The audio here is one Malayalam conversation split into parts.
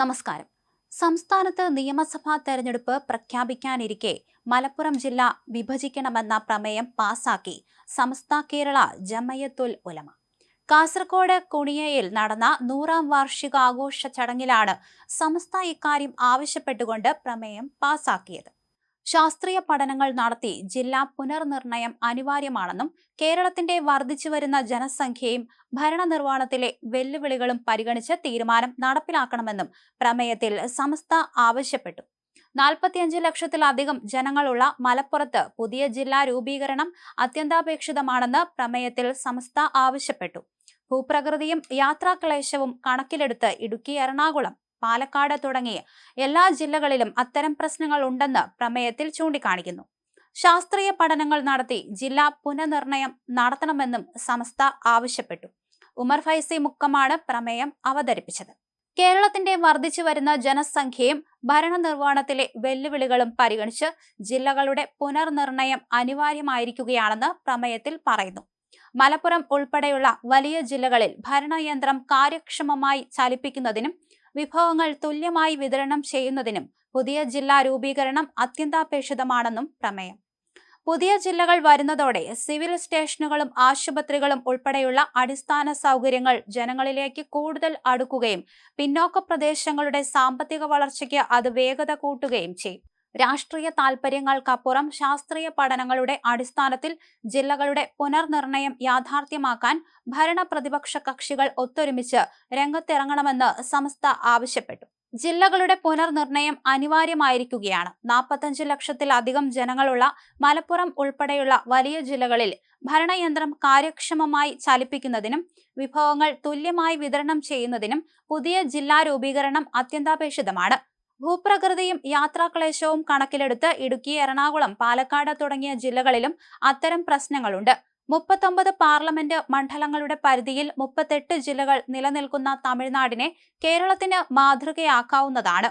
നമസ്കാരം. സംസ്ഥാനത്ത് നിയമസഭാ തെരഞ്ഞെടുപ്പ് പ്രഖ്യാപിക്കാനിരിക്കെ മലപ്പുറം ജില്ല വിഭജിക്കണമെന്ന പ്രമേയം പാസാക്കി സമസ്ത കേരള ജമയത്തുൽ ഉലമ. കാസർഗോഡ് കുണിയയിൽ നടന്ന നൂറാം വാർഷികാഘോഷ ചടങ്ങിലാണ് സമസ്ത ഇക്കാര്യം ആവശ്യപ്പെട്ടുകൊണ്ട് പ്രമേയം പാസാക്കിയത്. ശാസ്ത്രീയ പഠനങ്ങൾ നടത്തി ജില്ലാ പുനർനിർണയം അനിവാര്യമാണെന്നും കേരളത്തിന്റെ വർദ്ധിച്ചുവരുന്ന ജനസംഖ്യയും ഭരണനിർവഹണത്തിലെ വെല്ലുവിളികളും പരിഗണിച്ച് തീരുമാനം നടപ്പിലാക്കണമെന്നും പ്രമേയത്തിൽ സമസ്ത ആവശ്യപ്പെട്ടു. നാൽപ്പത്തിയഞ്ച് ലക്ഷത്തിലധികം ജനങ്ങളുള്ള മലപ്പുറത്ത് പുതിയ ജില്ലാ രൂപീകരണം അത്യന്താപേക്ഷിതമാണെന്ന് പ്രമേയത്തിൽ സമസ്ത ആവശ്യപ്പെട്ടു. ഭൂപ്രകൃതിയും യാത്രാക്ലേശവും കണക്കിലെടുത്ത് ഇടുക്കി എറണാകുളം പാലക്കാട് തുടങ്ങിയ എല്ലാ ജില്ലകളിലും അത്തരം പ്രശ്നങ്ങൾ ഉണ്ടെന്ന് പ്രമേയത്തിൽ ചൂണ്ടിക്കാണിക്കുന്നു. ശാസ്ത്രീയ പഠനങ്ങൾ നടത്തി ജില്ലാ പുനർനിർണയം നടത്തണമെന്നും സംസ്ഥ ആവശ്യപ്പെട്ടു. ഉമർ ഫൈസി മുക്കമാണ് പ്രമേയം അവതരിപ്പിച്ചത്. കേരളത്തിന്റെ വർദ്ധിച്ചു വരുന്ന ജനസംഖ്യയും ഭരണനിർവഹണത്തിലെ വെല്ലുവിളികളും പരിഗണിച്ച് ജില്ലകളുടെ പുനർനിർണയം അനിവാര്യമായിരിക്കുകയാണെന്ന് പ്രമേയത്തിൽ പറയുന്നു. മലപ്പുറം ഉൾപ്പെടെയുള്ള വലിയ ജില്ലകളിൽ ഭരണയന്ത്രം കാര്യക്ഷമമായി ചലിപ്പിക്കുന്നതിനും വിഭവങ്ങൾ തുല്യമായി വിതരണം ചെയ്യുന്നതിനും പുതിയ ജില്ലാ രൂപീകരണം അത്യന്താപേക്ഷിതമാണെന്നും പ്രമേയം. പുതിയ ജില്ലകൾ വരുന്നതോടെ സിവിൽ സ്റ്റേഷനുകളും ആശുപത്രികളും ഉൾപ്പെടെയുള്ള അടിസ്ഥാന സൗകര്യങ്ങൾ ജനങ്ങളിലേക്ക് കൂടുതൽ അടുക്കുകയും പിന്നോക്ക പ്രദേശങ്ങളുടെ സാമ്പത്തിക വളർച്ചയ്ക്ക് അത് വേഗത കൂട്ടുകയും ചെയ്യും. രാഷ്ട്രീയ താൽപര്യങ്ങൾക്കപ്പുറം ശാസ്ത്രീയ പഠനങ്ങളുടെ അടിസ്ഥാനത്തിൽ ജില്ലകളുടെ പുനർനിർണയം യാഥാർത്ഥ്യമാക്കാൻ ഭരണ പ്രതിപക്ഷ കക്ഷികൾ ഒത്തൊരുമിച്ച് രംഗത്തിറങ്ങണമെന്ന് സംസ്ഥ ആവശ്യപ്പെട്ടു. ജില്ലകളുടെ പുനർനിർണയം അനിവാര്യമായിരിക്കുകയാണ്. നാൽപ്പത്തഞ്ച് ലക്ഷത്തിലധികം ജനങ്ങളുള്ള മലപ്പുറം ഉൾപ്പെടെയുള്ള വലിയ ജില്ലകളിൽ ഭരണയന്ത്രം കാര്യക്ഷമമായി ചലിപ്പിക്കുന്നതിനും വിഭവങ്ങൾ തുല്യമായി വിതരണം ചെയ്യുന്നതിനും പുതിയ ജില്ലാ രൂപീകരണം അത്യന്താപേക്ഷിതമാണ്. ഭൂപ്രകൃതിയും യാത്രാക്ലേശവും കണക്കിലെടുത്ത് ഇടുക്കി എറണാകുളം പാലക്കാട് തുടങ്ങിയ ജില്ലകളിലും അത്തരം പ്രശ്നങ്ങളുണ്ട്. മുപ്പത്തൊമ്പത് പാർലമെന്റ് മണ്ഡലങ്ങളുടെ പരിധിയിൽ മുപ്പത്തെട്ട് ജില്ലകൾ നിലനിൽക്കുന്ന തമിഴ്നാടിനെ കേരളത്തിന് മാതൃകയാക്കാവുന്നതാണ്.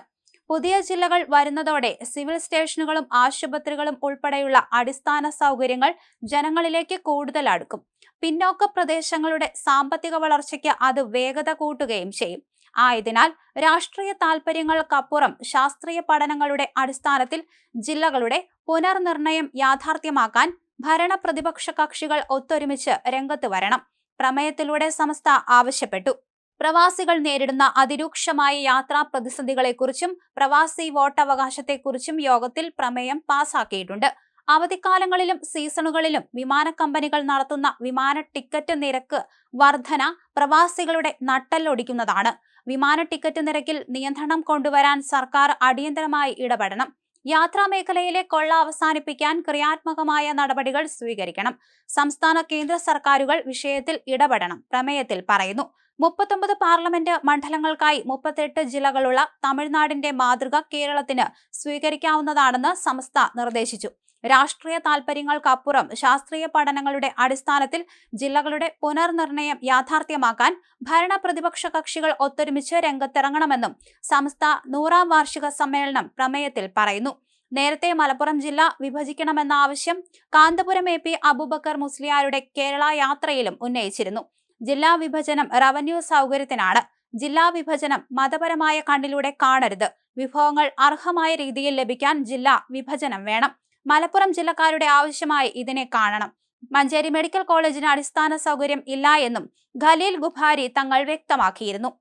പുതിയ ജില്ലകൾ വരുന്നതോടെ സിവിൽ സ്റ്റേഷനുകളും ആശുപത്രികളും ഉൾപ്പെടെയുള്ള അടിസ്ഥാന സൗകര്യങ്ങൾ ജനങ്ങളിലേക്ക് കൂടുതൽ അടുക്കും. പിന്നോക്ക പ്രദേശങ്ങളുടെ സാമ്പത്തിക വളർച്ചയ്ക്ക് അത് വേഗത കൂട്ടുകയും ചെയ്യും. ആയതിനാൽ രാഷ്ട്രീയ താൽപര്യങ്ങൾക്കപ്പുറം ശാസ്ത്രീയ പഠനങ്ങളുടെ അടിസ്ഥാനത്തിൽ ജില്ലകളുടെ പുനർനിർണയം യാഥാർത്ഥ്യമാക്കാൻ ഭരണപ്രതിപക്ഷ കക്ഷികൾ ഒത്തൊരുമിച്ച് രംഗത്ത് വരണം. പ്രമേയത്തിലൂടെ സംസ്ഥ ആവശ്യപ്പെട്ടു. പ്രവാസികൾ നേരിടുന്ന അതിരൂക്ഷമായ യാത്രാ പ്രതിസന്ധികളെക്കുറിച്ചും പ്രവാസി വോട്ടവകാശത്തെക്കുറിച്ചും യോഗത്തിൽ പ്രമേയം പാസാക്കിയിട്ടുണ്ട്. അവധിക്കാലങ്ങളിലും സീസണുകളിലും വിമാന കമ്പനികൾ നടത്തുന്ന വിമാന ടിക്കറ്റ് നിരക്ക് വർധന പ്രവാസികളുടെ നട്ടല്ലൊടിക്കുന്നതാണ്. വിമാന ടിക്കറ്റ് നിരക്കിൽ നിയന്ത്രണം കൊണ്ടുവരാൻ സർക്കാർ അടിയന്തരമായി ഇടപെടണം. യാത്രാ മേഖലയിലെ കൊള്ള അവസാനിപ്പിക്കാൻ ക്രിയാത്മകമായ നടപടികൾ സ്വീകരിക്കണം. സംസ്ഥാന കേന്ദ്ര സർക്കാരുകൾ വിഷയത്തിൽ ഇടപെടണം പ്രമേയത്തിൽ പറയുന്നു. മുപ്പത്തൊമ്പത് പാർലമെന്റ് മണ്ഡലങ്ങൾക്കായി മുപ്പത്തെട്ട് ജില്ലകളുള്ള തമിഴ്നാടിന്റെ മാതൃക കേരളത്തിന് സ്വീകരിക്കാവുന്നതാണെന്ന് സംസ്ഥ നിർദ്ദേശിച്ചു. രാഷ്ട്രീയ താൽപര്യങ്ങൾക്കപ്പുറം ശാസ്ത്രീയ പഠനങ്ങളുടെ അടിസ്ഥാനത്തിൽ ജില്ലകളുടെ പുനർനിർണയം യാഥാർത്ഥ്യമാക്കാൻ ഭരണപ്രതിപക്ഷ കക്ഷികൾ ഒത്തൊരുമിച്ച് രംഗത്തിറങ്ങണമെന്നും സംസ്ഥ നൂറാം വാർഷിക സമ്മേളനം പ്രമേയത്തിൽ പറയുന്നു. നേരത്തെ മലപ്പുറം ജില്ല വിഭജിക്കണമെന്ന ആവശ്യം കാന്തപുരം എ പി അബൂബക്കർ മുസ്ലിയാരുടെ കേരള യാത്രയിലും ഉന്നയിച്ചിരുന്നു. ജില്ലാ വിഭജനം റവന്യൂ സൗകര്യത്തിനാണ്. ജില്ലാ വിഭജനം മതപരമായ കണ്ണിലൂടെ കാണരുത്. വിഭവങ്ങൾ അർഹമായ രീതിയിൽ ലഭിക്കാൻ ജില്ലാ വിഭജനം വേണം. മലപ്പുറം ജില്ലക്കാരുടെ ആവശ്യമായി ഇതിനെ കാണണം. മഞ്ചേരി മെഡിക്കൽ കോളേജിന് അടിസ്ഥാന സൗകര്യം ഇല്ല എന്നും ഖലീൽ ഗുഹാരി തങ്ങൾ വ്യക്തമാക്കിയിരുന്നു.